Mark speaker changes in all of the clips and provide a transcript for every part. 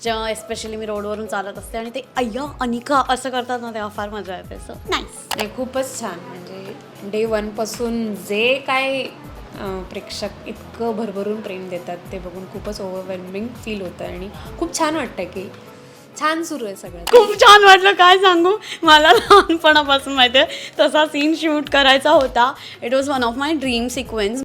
Speaker 1: जेव्हा एस्पेशली मी रोडवरून चालत असते आणि ते अय्या अनिका असं करतात ना तेव्हा फार मजा येते सो नाईस
Speaker 2: नाही खूपच छान. म्हणजे डे वनपासून जे काय अं, प्रेक्षक इतकं भरभरून प्रेम देतात ते बघून खूपच ओव्हरवेल्मिंग फील होतं आणि खूप छान वाटतं की छान सुरू आहे सगळं.
Speaker 1: खूप छान वाटलं. काय सांगू? मला लहानपणापासून माहिती आहे तसा सीन शूट करायचा होता. It was one of my dream sequence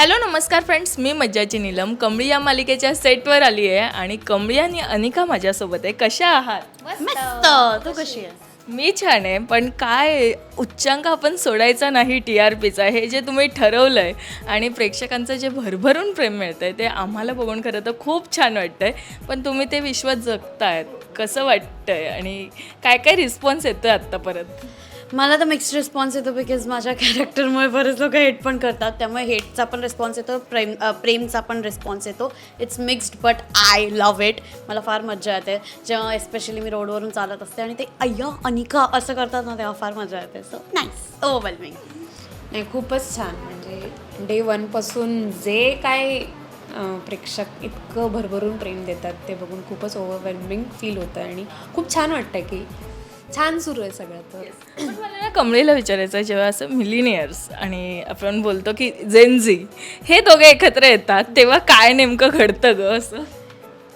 Speaker 3: hello नमस्कार फ्रेंड्स. मी मज्जाची नीलम. कमळी या मालिकेच्या सेटवर आली आहे आणि कमळी आणि अनिका माझ्यासोबत आहे. कशा आहात?
Speaker 1: मस्त. तू कशी आहे
Speaker 3: मी छान आहे पण काय उच्चांक आपण सोडायचा नाही टी आर पीचा. हे जे तुम्ही ठरवलं आहे आणि प्रेक्षकांचं जे भरभरून प्रेम मिळतं आहे ते आम्हाला बघून खरं तर खूप छान वाटतं आहे पण तुम्ही ते विश्वात जगतायत. कसं वाटतं आहे आणि काय काय रिस्पॉन्स येतो आहे आत्ता परत
Speaker 1: मला तर मिक्स्ड रिस्पॉन्स येतो बिकॉज माझ्या कॅरेक्टरमुळे बरेच लोक हेट पण करतात. त्यामुळे हेटचा पण रिस्पॉन्स येतो प्रेम प्रेमचा पण रिस्पॉन्स येतो. It's mixed but I love it मला फार मजा येते. जेव्हा एस्पेशली मी रोडवरून चालत असते आणि ते अय्या अनिका असं करतात ना तेव्हा फार मजा येते. सो नाईस ओव्हरवेल्मिंग
Speaker 2: नाही खूपच छान. म्हणजे डे वनपासून जे काय प्रेक्षक इतकं भरभरून प्रेम देतात ते बघून खूपच ओव्हरवेल्मिंग फील होतं. आणि खूप छान वाटतं की छान सुरू आहे सगळं तर.
Speaker 3: पण मला ना कमळीला विचारायचं आहे जेव्हा असं मिलिनियर्स आणि आपण बोलतो की जेनझी हे दोघे एकत्र येतात तेव्हा काय नेमकं घडतं ग असं?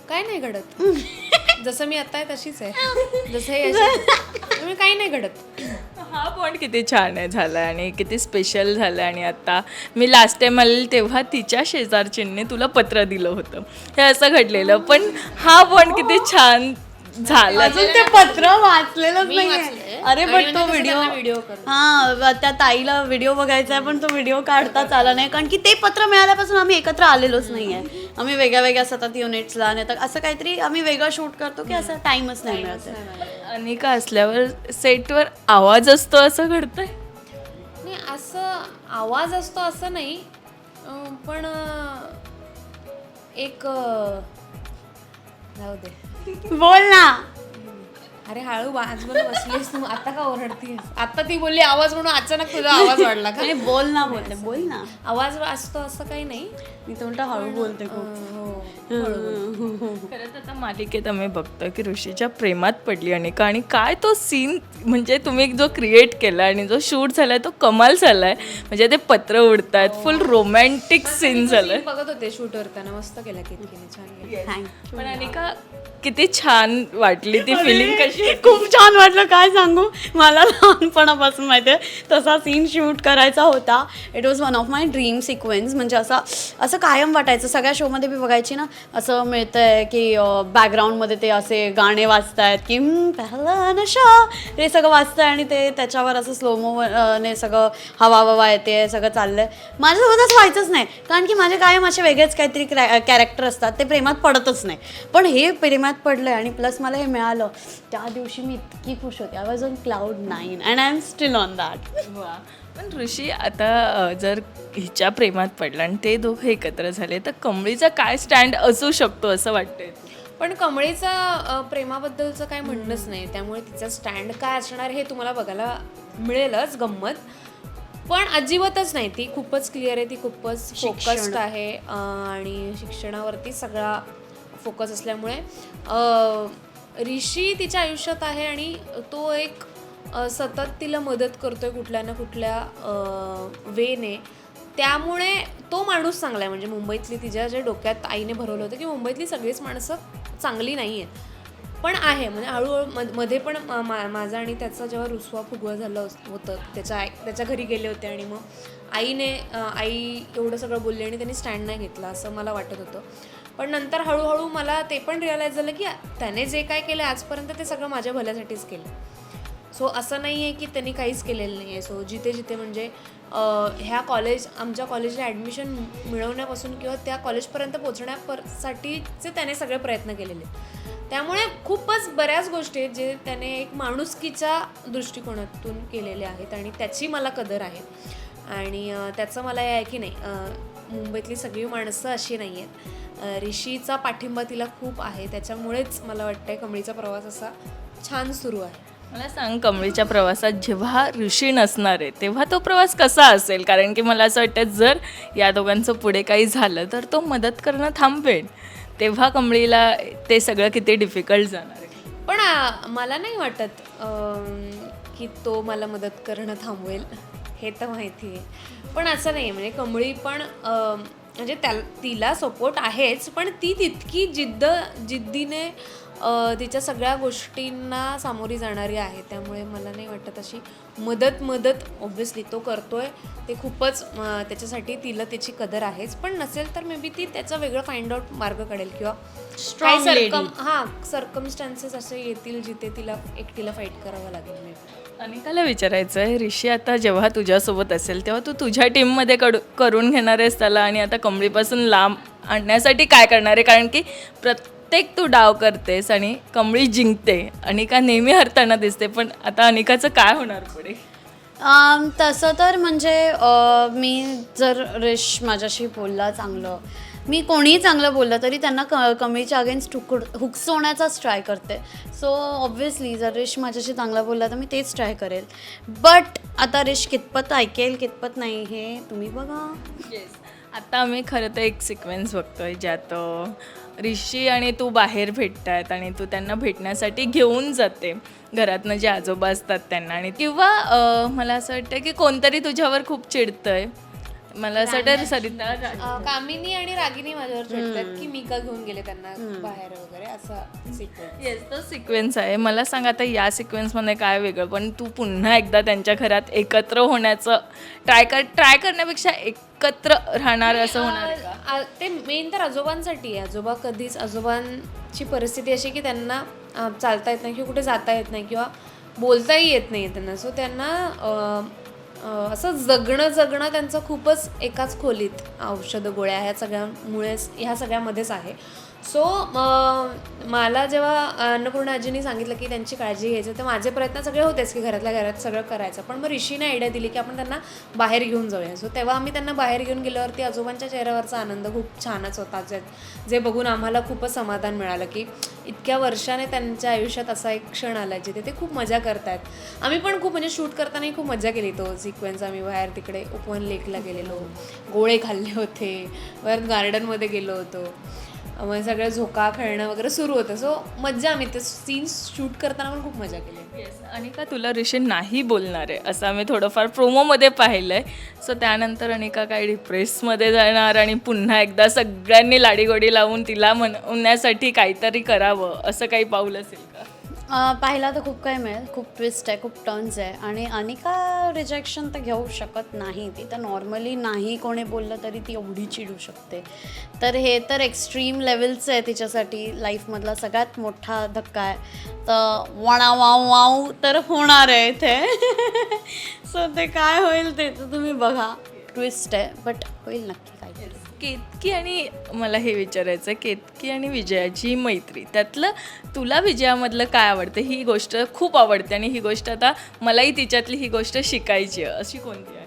Speaker 2: काय नाही घडत. जसं मी आता आहे तशीच आहे. जसं हे अशी- त्यामुळे काही नाही घडत.
Speaker 3: हा पण किती छान आहे झालं आणि किती स्पेशल झालं आणि आता मी लास्ट टाइम आलेली तेव्हा तिच्या शेजारचींनी तुला पत्र दिलं होतं. हे असं घडलेलं. पण हा पण किती छान झालं.
Speaker 1: अजून ते पत्र वाचलेलंच
Speaker 2: मी
Speaker 1: नाही
Speaker 2: वाचलंय.
Speaker 1: अरे
Speaker 2: आणि
Speaker 1: पण
Speaker 2: म्हणजे
Speaker 1: तो
Speaker 2: कसं
Speaker 1: व्हिडिओ
Speaker 2: त्यांना video करून.
Speaker 1: हा त्या ताईला व्हिडिओ बघायचा आहे पण तो व्हिडिओ काढताच आला नाही. कारण की ते पत्र मिळाल्यापासून आम्ही एकत्र आलेलोच नाहीये. आम्ही वेगळ्या वेगळ्या सतत युनिट्सला नाही तर असं काहीतरी आम्ही वेगळं शूट करतो की असं टाइमच नाही मिळत आहे.
Speaker 3: अनिका असल्यावर सेटवर आवाज असतो असं घडतंय?
Speaker 2: नाही असं आवाज असतो असं नाही. अं, पण अं, एक अं, जाऊ दे.
Speaker 1: बोल ना
Speaker 2: अरे हळू वाज म्हणून बसलीस तू. आता का ओरडतीस? आता ती बोलली आवाज म्हणून अचानक तुझा आवाज वाढला का?
Speaker 1: नाही बोल ना बोलते बोल ना.
Speaker 2: आवाज असतो असं काही नाही.
Speaker 1: मी तर म्हणतो हळू बोलते
Speaker 2: हो
Speaker 3: खरंच आता मालिकेत आम्ही बघतो की ऋषीच्या प्रेमात पडली अनिका. आणि काय तो सीन म्हणजे तुम्ही जो क्रिएट केला आणि जो शूट झालाय तो कमाल झालाय. म्हणजे ते पत्र उडतायत फुल रोमॅन्टिक सीन झालंय.
Speaker 2: मी बघत होते शूट करताना मस्त केला केतकीने छान
Speaker 3: पण अनिका किती छान वाटली ती फिलिंग कशी?
Speaker 1: खूप छान वाटलं. काय सांगू? मला लहानपणापासून माहिती आहे तसा सीन शूट करायचा होता. It was one of my dream sequence म्हणजे असा असं कायम वाटायचं. सगळ्या शोमध्ये मी बघायची ना असं मिळतं आहे की बॅकग्राऊंडमध्ये ते असे गाणे वाजतायत की "हम्म, पहला नशा. ते सगळं वाचतंय आणि ते त्याच्यावर असं स्लोमोने सगळं हवा हवा येते सगळं चाललंय. माझ्यासोबत असं व्हायचंच नाही. कारण की माझे कायम असे वेगळेच काहीतरी कॅरेक्टर असतात. ते प्रेमात पडतच नाही. पण हे प्रेमात पडलं आहे आणि प्लस मला हे मिळालं. त्या दिवशी मी इतकी खुश होते. I was on cloud nine and I am still on that
Speaker 3: वा. पण ऋषी आता जर हिच्या प्रेमात पडला आणि ते दोघं एकत्र झाले तर कमळीचा काय स्टँड असू शकतो असं वाटतंय?
Speaker 2: पण कमळीचा प्रेमाबद्दलचं काय म्हणणंच नाही. त्यामुळे तिचा स्टँड काय असणार हे तुम्हाला बघायला मिळेलच गंमत. पण अजिबातच नाही. ती खूपच क्लिअर आहे. ती खूपच फोकस्ड आहे. आणि शिक्षणावरती सगळा फोकस असल्यामुळे ऋषी तिच्या आयुष्यात आहे आणि तो एक सतत तिला मदत करतोय कुठल्या ना कुठल्या वेने. त्यामुळे तो माणूस चांगला आहे. म्हणजे मुंबईतली तिच्या जे डोक्यात आईने भरवलं होतं की मुंबईतली सगळीच माणसं चांगली नाही आहेत पण आहे. म्हणजे हळूहळू मध्ये पण मा- मा- माझा आणि त्याचा जेव्हा रुसवा फुगवा झालं होतं त्याच्या आई त्याच्या घरी गेले होते आणि मग आईने आई एवढं सगळं बोलली आणि त्यांनी स्टँड नाही घेतला असं मला वाटत होतं. पण नंतर हळूहळू मला ते पण रिअलाईज झालं की त्याने जे काय केलं आजपर्यंत ते सगळं माझ्या भल्यासाठीच केलं. सो असं नाही आहे की त्यांनी काहीच केलेलं नाही आहे सो जिथे जिथे म्हणजे ह्या कॉलेज आमच्या कॉलेजला ॲडमिशन मिळवण्यापासून किंवा त्या कॉलेजपर्यंत पोहोचण्यासाठीचे त्याने सगळे प्रयत्न केलेले. आहेत. त्यामुळे खूपच बऱ्याच गोष्टी आहेत जे त्याने एक माणुसकीच्या दृष्टिकोनातून केलेले आहेत आणि त्याची मला कदर आहे. आणि त्याचं मला हे आहे की नाही मुंबईतली सगळी माणसं अशी नाही आहेत ऋषीचा पाठिंबा तिला खूप आहे. त्याच्यामुळेच मला वाटतंय कमळीचा प्रवास असा छान सुरू आहे.
Speaker 3: मला सांग कमळीच्या प्रवासात जेव्हा ऋषी नसणार आहे तेव्हा तो प्रवास कसा असेल? कारण की मला असं वाटतं जर या दोघांचं पुढे काही झालं तर तो मदत करणं थांबवेल. तेव्हा कमळीला ते सगळं किती डिफिकल्ट जाणार आहे.
Speaker 2: पण मला नाही वाटत की तो मला मदत करणं थांबवेल. हे तर माहिती आहे. पण असं नाही म्हणजे कमळी पण म्हणजे त्या तिला सपोर्ट आहेच पण ती तितकी जिद्द जिद्दीने तिच्या सगळ्या गोष्टींना सामोरी जाणारी आहे. त्यामुळे मला नाही वाटत अशी मदत मदत ऑब्व्हियसली तो करतोय. ते खूपच त्याच्यासाठी तिला त्याची कदर आहेच. पण नसेल तर मे बी ती त्याचा वेगळं फाइंड आउट मार्ग काढेल किंवा
Speaker 1: lady.
Speaker 2: circum- हा सर्कमस्टान्सेस असे येतील जिथे तिला एकटीला फाईट करावं लागेल मे
Speaker 3: अनिकाला विचारायचं आहे ऋषी आता जेव्हा तुझ्यासोबत असेल तेव्हा तू तुझ्या टीममध्ये कडू करून घेणार आहेस त्याला आणि आता कमळीपासून लांब आणण्यासाठी काय करणार आहे? कारण की प्रत्येक तू डाव करतेस आणि कमळी जिंकते. अनिका नेहमी हरताना दिसते पण आता अनिकाचं काय होणार पुढे?
Speaker 1: तसं तर म्हणजे मी जर रिश माझ्याशी बोलला चांगलं मी कोणीही चांगलं बोललं तरी त्यांना क कमीच्या अगेन्स्ट हुक हुक्स होण्याचाच ट्राय करते. सो ऑब्व्हियसली जर रिश माझ्याशी चांगला बोलला तर मी तेच ट्राय करेल. बट आता रिश कितपत ऐकेल कितपत नाही हे तुम्ही बघा.
Speaker 3: येस आता आम्ही खरं तर एक सिक्वेन्स बघतोय ज्यात ऋषी आणि तू बाहेर भेटतायत आणि तू त्यांना भेटण्यासाठी घेऊन जाते. घरातनं जे आजोबा असतात त्यांना आणि किंवा मला असं वाटतं की कोणतरी तुझ्यावर खूप चिडतंय. मला असं वाटतं सरिता
Speaker 2: अं, कामिनी आणि रागिनी माझ्यावर चिडतात की मी का घेऊन गेले त्यांना बाहेर वगैरे असा सिक्वेन्स
Speaker 3: येस तो सिक्वेन्स आहे. मला सांग आता या सिक्वेन्समध्ये काय वेगळं पण तू पुन्हा एकदा त्यांच्या घरात एकत्र होण्याचं ट्राय कर ट्राय करण्यापेक्षा एकत्र राहणार असं होणार आहे का?
Speaker 2: आ- ते मेन तर आजोबांसाठी आहे. आजोबा कधीच आजोबांची परिस्थिती अशी की त्यांना अ, चालता येत नाही किंवा कुठे जाता येत नाही किंवा बोलताही येत नाही त्यांना. सो त्यांना अ, असं जगणं जगणं त्यांचं खूपच एकाच खोलीत औषधं गोळ्या ह्या सगळ्यामुळेच ह्या सगळ्यामध्येच आहे. सो मला जेव्हा अन्नपूर्णा आजीने सांगितलं की त्यांची काळजी घ्यायची तर माझे प्रयत्न सगळे होतेच की घरातल्या घरात सगळं करायचं. पण मग ऋषीने आयडिया दिली की आपण त्यांना बाहेर घेऊन जाऊया. सो तेव्हा आम्ही त्यांना बाहेर घेऊन गेल्यावरती आजोबांच्या चेहऱ्यावरचा आनंद खूप छानच होता. जे जे बघून आम्हाला खूपच समाधान मिळालं की इतक्या वर्षाने त्यांच्या आयुष्यात असा एक क्षण आला जिथे ते खूप मजा करतायत. आम्ही पण खूप म्हणजे शूट करतानाही खूप मजा केली. तो सिक्वेन्स आम्ही बाहेर तिकडे उपवन लेकला गेलेलो. गोळे खाल्ले होते. वर गार्डनमध्ये गेलो होतो. मग सगळं झोका खेळणं वगैरे सुरू होतं. सो मज्जा आम्ही ते सीन्स शूट करताना पण खूप मजा केली.
Speaker 3: येस अनिका तुला ऋषी नाही बोलणार आहे असं आम्ही थोडंफार प्रोमोमध्ये पाहिलं आहे सो त्यानंतर अनिका काय डिप्रेसमध्ये जाणार आणि पुन्हा एकदा सगळ्यांनी लाडीगोडी लावून तिला म्हणण्यासाठी काहीतरी करावं असं काही पाऊल असेल का?
Speaker 1: पाहिला तर खूप काही मिळेल. खूप ट्विस्ट आहे खूप टर्न्स आहे. आणि अनिका रिजेक्शन तर घेऊ शकत नाही. ती तर नॉर्मली नाही कोणी बोललं तरी ती एवढी चिडू शकते. तर हे तर एक्स्ट्रीम लेवलचं आहे तिच्यासाठी लाईफमधला सगळ्यात मोठा धक्का आहे. तर वणा वाव वाव तर होणार आहे इथे. सो ते काय होईल ते तर तुम्ही बघा. ट्विस्ट आहे बट होईल नक्की. पाहिजे.
Speaker 3: केतकी आणि मला हे विचारायचं आहे केतकी आणि विजयाची मैत्री त्यातलं तुला विजयामधलं काय आवडतं? ही गोष्ट खूप आवडते आणि ही गोष्ट आता मलाही तिच्यातली ही गोष्ट शिकायची आहे. अशी कोणती आहे?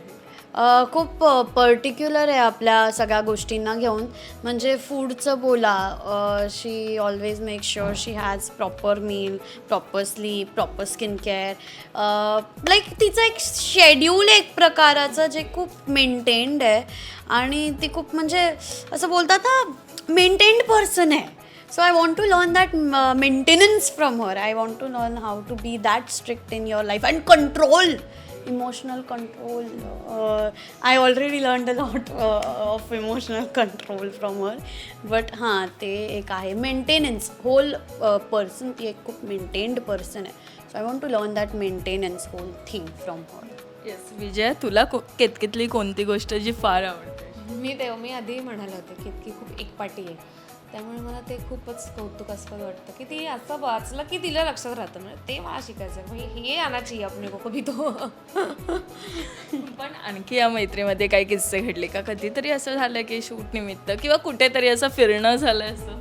Speaker 1: खूप पर्टिक्युलर आहे आपल्या सगळ्या गोष्टींना घेऊन. म्हणजे फूडचं बोला she always make sure she has proper meal proper sleep proper skin care like तिचं एक शेड्यूल एक प्रकाराचं जे खूप मेंटेन्ड आहे. आणि ती खूप म्हणजे असं बोलतात ना मेंटेन्ड पर्सन आहे. So I want to learn that maintenance from her I want to learn how to be that strict in your life and control control, emotional control. Uh, I already learned a lot uh, of emotional control from her. But हां ते एक आहे. Maintenance hole person ती एक खूप maintained person आहे. So I want to learn that maintenance whole thing from her
Speaker 3: yes Vijaya तुला को केतकीतली कोणती गोष्ट जी फार आवडते?
Speaker 2: मी तेव्हा मी आधी म्हणाले होते की इतकी खूप एकपाटी आहे. त्यामुळे मला ते खूपच कौतुकास्पद वाटतं की ती असं वाचलं की तिला लक्षात राहतं. म्हणजे ते मला शिकायचं म्हणजे हे आणायची आपण को कभी तो
Speaker 3: पण आणखी या मैत्रीमध्ये काही किस्से घडले का? कधीतरी असं झालं की शूट निमित्त किंवा कुठेतरी असं फिरणं झालं असं?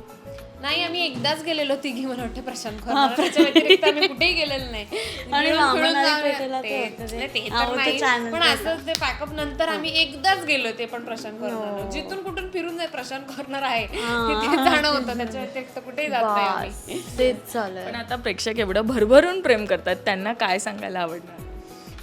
Speaker 2: नाही आम्ही एकदाच गेलेलो तिघी मला वाटतं प्रशांत व्यतिरिक्त आम्ही कुठेही गेलेलो नाही. जाऊया.
Speaker 1: ते.
Speaker 2: नाही, तर नाही. पण असं ते पॅकअप नंतर आम्ही एकदाच गेलो ते पण प्रशांत
Speaker 1: हो.
Speaker 2: कॉर्नर जिथून कुठून फिरून जाय प्रशांत कॉर्नर आहे. तिथे जाणं होतं. त्याच्या व्यतिरिक्त कुठेही जात नाही आम्ही.
Speaker 1: तेच झालं
Speaker 3: पण आता प्रेक्षक एवढं भरभरून प्रेम करतात. त्यांना काय सांगायला आवडणार?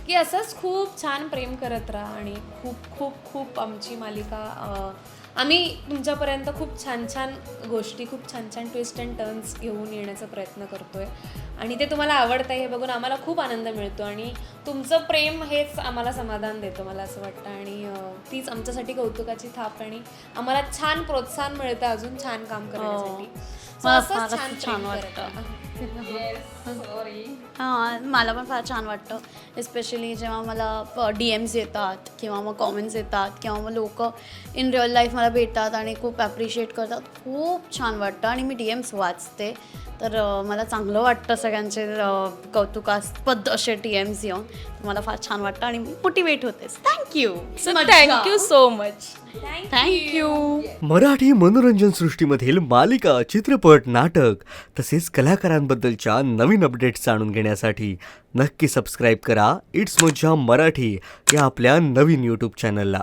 Speaker 2: की असंच खूप छान प्रेम करत राहा आणि खूप खूप खूप आमची मालिका आम्ही तुमच्यापर्यंत खूप छान छान गोष्टी खूप छान छान ट्विस्ट अँड टर्न्स घेऊन येण्याचा प्रयत्न करतो आहे आणि ते तुम्हाला आवडतं हे बघून आम्हाला खूप आनंद मिळतो आणि तुमचं प्रेम हेच आम्हाला समाधान देतं मला असं वाटतं. आणि तीच आमच्यासाठी कौतुकाची थाप आणि आम्हाला छान प्रोत्साहन मिळतं अजून छान काम करण्यासाठी. असंच
Speaker 1: फारच
Speaker 2: छान
Speaker 1: वाटतं. हां मला पण फार छान वाटतं. एस्पेशली जेव्हा मला डी एम्स येतात किंवा मग कॉमेंट्स येतात किंवा मग लोक इन रिअल लाईफ मला भेटतात आणि खूप ॲप्रिशिएट करतात. खूप छान वाटतं आणि मी डी एम्स वाचते. तर मला चांगलं वाटतं सगळ्यांचे कौतुकास्पद असे टी एम्स येऊन. तर मला फार छान वाटतं आणि motivate होतेस thank you
Speaker 3: so thank you so much
Speaker 1: thank you
Speaker 4: Marathi मनोरंजन सृष्टीमधील मालिका चित्रपट नाटक तसेच कलाकारांबद्दलच्या नवीन अपडेट्स जाणून घेण्यासाठी नक्की सबस्क्राईब करा. इट्स मज्जा मराठी या आपल्या नवीन यूट्यूब चॅनलला